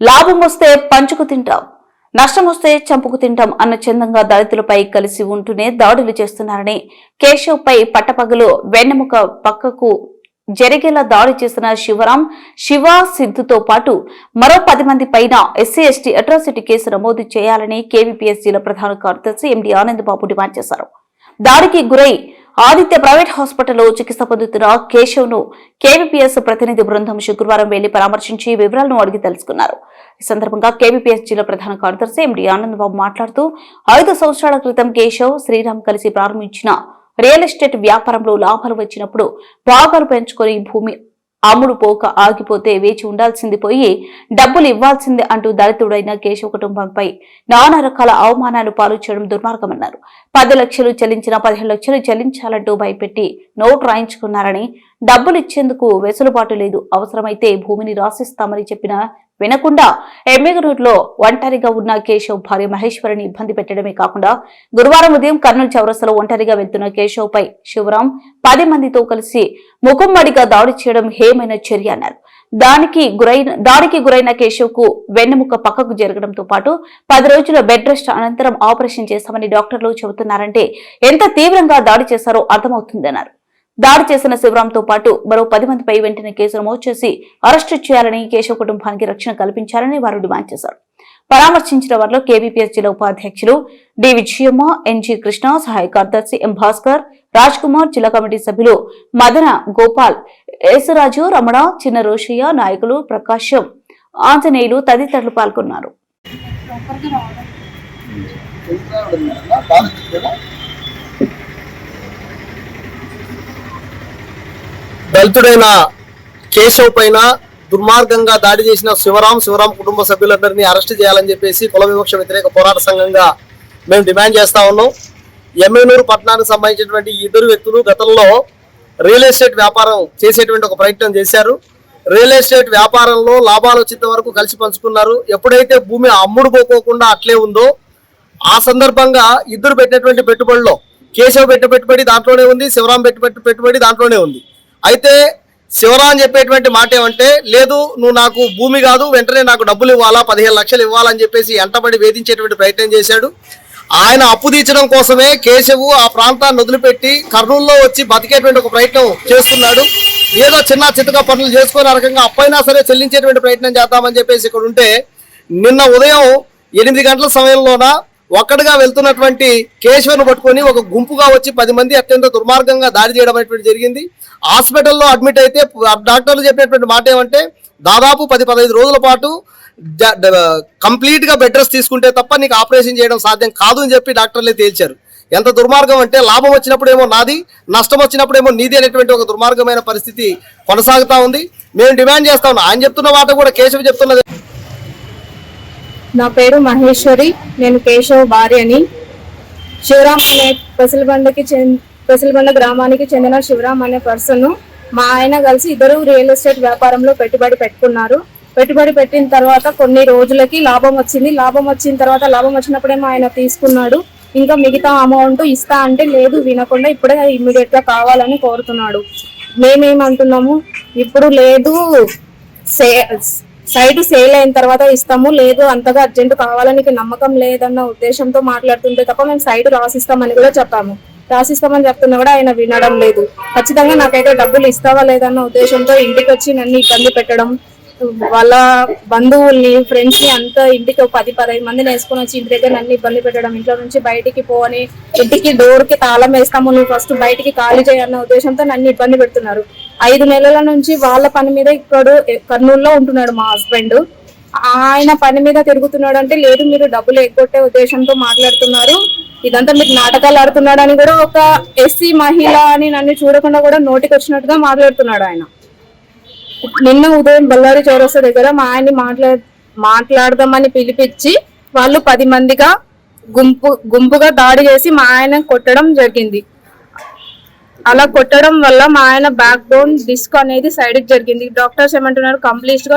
లాభం వస్తే పంచుకు తింటాం నష్టం వస్తే చంపుకు తింటాం అన్న చందంగా దళితులపై కలిసి ఉంటూనే దాడులు చేస్తున్నారని కేశవ్ పై పట్టపగలు వెన్నెముక పక్కకు జరిగేలా దాడి చేసిన శివరాం శివ సిద్ధుతో పాటు మరో పది మంది పైన ఎస్సీ ఎస్టీ అట్రాసిటీ కేసు నమోదు చేయాలని కేవీపీఎస్సీల ప్రధాన కార్యదర్శి ఎండి ఆనందబాబు డిమాండ్ చేశారు. దాడికి గురై ఆదిత్య ప్రైవేట్ హాస్పిటల్లో చికిత్స పొందుతున్న కేశవ్ను కేవీపీఎస్ ప్రతినిధి బృందం శుక్రవారం వెళ్ళి పరామర్శించి వివరాలను అడిగి తెలుసుకున్నారు. ఈ సందర్భంగా కేవీపీఎస్ జిల్లా ప్రధాన కార్యదర్శి ఎండి ఆనందబాబు మాట్లాడుతూ ఐదు సంవత్సరాల క్రితం కేశవ్ శ్రీరామ్ కలిసి ప్రారంభించిన రియల్ ఎస్టేట్ వ్యాపారంలో లాభాలు వచ్చినప్పుడు భాగాలు పెంచుకొని భూమి అమ్ముడు పోక ఆగిపోతే వేచి ఉండాల్సింది పోయి డబ్బులు ఇవ్వాల్సిందే అంటూ దళితుడైన కేశవ కుటుంబంపై నానా రకాల అవమానాలు పాలు చేయడం దుర్మార్గమన్నారు. పది లక్షలు చెల్లించిన పదిహేను లక్షలు చెల్లించాలంటూ భయపెట్టి నోటు రాయించుకున్నారని డబ్బులు ఇచ్చేందుకు వెసులుబాటు లేదు. అవసరమైతే భూమిని రాసిస్తామని చెప్పిన వినకుండా ఎమ్మెగనూరులో ఒంటరిగా ఉన్న కేశవ్ భార్య మహేశ్వరిని ఇబ్బంది పెట్టడమే కాకుండా గురువారం ఉదయం కర్నూలు చౌరస్తలో ఒంటరిగా వెళ్తున్న కేశవ్ పై శివరాం పది మందితో కలిసి ముఖమ్మడిగా దాడి చేయడం హేమైన చర్య అన్నారు. దానికి గురైన దాడికి గురైన కేశవ్కు వెన్నెముక పక్కకు జరగడంతో పాటు పది రోజుల బెడ్ రెస్ట్ అనంతరం ఆపరేషన్ చేస్తామని డాక్టర్లు చెబుతున్నారంటే ఎంత తీవ్రంగా దాడి చేశారో అర్థమవుతుందన్నారు. దాడి చేసిన శివరాంతో పాటు మరో పది మందిపై వెంటనే కేసు నమోదు చేసి అరెస్టు చేయాలని కేశవ్ కుటుంబానికి రక్షణ కల్పించాలని వారు డిమాండ్ చేశారు. పరామర్శించిన వారిలో కేవీపీఎస్ జిల్లా ఉపాధ్యక్షులు డి విజయమ్మ ఎన్జి కృష్ణ సహాయ కార్యదర్శి ఎం భాస్కర్ రాజ్ కుమార్ జిల్లా కమిటీ సభ్యులు మదన గోపాల్ యేసరాజు రమణ చిన్న రోషయ్య నాయకులు ప్రకాశం ఆంజనేయులు తదితరులు పాల్గొన్నారు. దళితుడైన కేశవ్ పైన దుర్మార్గంగా దాడి చేసిన శివరాం శివరాం కుటుంబ సభ్యులందరినీ అరెస్ట్ చేయాలని చెప్పేసి కుల వివక్ష వ్యతిరేక పోరాట సంఘంగా మేము డిమాండ్ చేస్తా ఉన్నాం. ఎమ్మెనూరు పట్టణానికి సంబంధించినటువంటి ఇద్దరు వ్యక్తులు గతంలో రియల్ ఎస్టేట్ వ్యాపారం చేసేటువంటి ఒక ప్రయత్నం చేశారు. రియల్ ఎస్టేట్ వ్యాపారంలో లాభాలు వచ్చేంత వరకు కలిసి పంచుకున్నారు. ఎప్పుడైతే భూమి అమ్ముడుపోకోకుండా అట్లే ఉందో ఆ సందర్భంగా ఇద్దరు పెట్టినటువంటి పెట్టుబడిలో కేశవ్ పెట్టి పెట్టుబడి దాంట్లోనే ఉంది శివరాం పెట్టి పెట్టు పెట్టుబడి దాంట్లోనే ఉంది. అయితే శివరాం చెప్పేటువంటి మాట ఏమంటే లేదు నువ్వు నాకు భూమి కాదు వెంటనే నాకు డబ్బులు ఇవ్వాలా పదిహేను లక్షలు ఇవ్వాలని చెప్పేసి ఎంటబడి వేధించేటువంటి ప్రయత్నం చేశాడు. ఆయన అప్పు తీర్చడం కోసమే కేశవు ఆ ప్రాంతాన్ని వదిలిపెట్టి కర్నూలులో వచ్చి బతికేటువంటి ఒక ప్రయత్నం చేస్తున్నాడు. ఏదో చిన్న చితక పనులు చేసుకునే రకంగా అప్పైనా సరే చెల్లించేటువంటి ప్రయత్నం చేద్దామని చెప్పేసి ఇక్కడ ఉంటే నిన్న ఉదయం ఎనిమిది గంటల సమయంలోన ఒక్కడిగా వెళ్తున్నటువంటి కేశవర్ను పట్టుకొని ఒక గుంపుగా వచ్చి పది మంది అత్యంత దుర్మార్గంగా దాడి చేయడం అనేటువంటి జరిగింది. హాస్పిటల్లో అడ్మిట్ అయితే డాక్టర్లు చెప్పినటువంటి మాట ఏమంటే దాదాపు పది పదహైదు రోజుల పాటు కంప్లీట్గా బెడ్ రెస్ట్ తీసుకుంటే తప్ప నీకు ఆపరేషన్ చేయడం సాధ్యం కాదు అని చెప్పి డాక్టర్లే తేల్చారు. ఎంత దుర్మార్గం అంటే లాభం వచ్చినప్పుడేమో నాది నష్టం వచ్చినప్పుడేమో నీది అనేటువంటి ఒక దుర్మార్గమైన పరిస్థితి కొనసాగుతా ఉంది. మేము డిమాండ్ చేస్తా ఉన్నాం. ఆయన చెప్తున్న మాట కూడా కేశవ్ చెప్తున్నది. నా పేరు మహేశ్వరి నేను కేశవ్ భార్యని. శివరామ్ అనే పెసలబండకి పెసలబండ గ్రామానికి చెందిన శివరామ్ అనే పర్సన్ మా ఆయన కలిసి ఇద్దరు రియల్ ఎస్టేట్ వ్యాపారంలో పెట్టుబడి పెట్టుకున్నారు. పెట్టుబడి పెట్టిన తర్వాత కొన్ని రోజులకి లాభం వచ్చింది. లాభం వచ్చిన తర్వాత లాభం వచ్చినప్పుడే మా ఆయన తీసుకున్నాడు. ఇంకా మిగతా అమౌంట్ ఇస్తా అంటే లేదు వినకుండా ఇప్పుడే ఇమ్మీడియట్గా కావాలని కోరుతున్నాడు. మేమేమంటున్నాము? ఇప్పుడు లేదు సే సైట్ సేల్ అయిన తర్వాత ఇస్తాము. లేదు అంతగా అర్జెంట్ కావాలని నమ్మకం లేదన్న ఉద్దేశంతో మాట్లాడుతుంటే తప్ప మేము సైట్ రాసిస్తామని కూడా చెప్పాము. రాసిస్తామని చెప్తున్నా కూడా ఆయన వినడం లేదు. ఖచ్చితంగా నాకైతే డబ్బులు ఇస్తావా లేదన్న ఉద్దేశంతో ఇంటికి వచ్చి నన్ను ఇబ్బంది పెట్టడం వాళ్ళ బంధువుల్ని ఫ్రెండ్స్ని అంతా ఇంటికి ఒక పది పదహైదు మందిని వేసుకొని వచ్చి ఇంటి దగ్గర నన్ను ఇబ్బంది పెట్టడం ఇంట్లో నుంచి బయటికి పోని ఇంటికి డోర్కి తాళం వేస్తాము. నువ్వు ఫస్ట్ బయటికి ఖాళీ చేయన్న ఉద్దేశంతో నన్ను ఇబ్బంది పెడుతున్నారు. ఐదు నెలల నుంచి వాళ్ళ పని మీద ఇక్కడ కర్నూలులో ఉంటున్నాడు మా హస్బెండ్. ఆయన పని మీద తిరుగుతున్నాడు అంటే లేదు మీరు డబ్బులు ఎగ్గొట్టే ఉద్దేశంతో మాట్లాడుతున్నారు. ఇదంతా మీరు నాటకాలు ఆడుతున్నాడు అని కూడా ఒక ఎస్సీ మహిళ అని నన్ను చూడకుండా కూడా నోటికి వచ్చినట్టుగా మాట్లాడుతున్నాడు ఆయన. నిన్న ఉదయం బళ్ళారి చౌరస్తా దగ్గర మా ఆయన్ని మాట్లా మాట్లాడదామని పిలిపించి వాళ్ళు పది మందిగా గుంపు గుంపుగా దాడి చేసి మా ఆయన కొట్టడం జరిగింది. అలా కొట్టడం వల్ల మా ఆయన బ్యాక్ బోన్ డిస్క్ అనేది సైడ్ జరిగింది. డాక్టర్స్ ఏమంటున్నారు? కంప్లీట్గా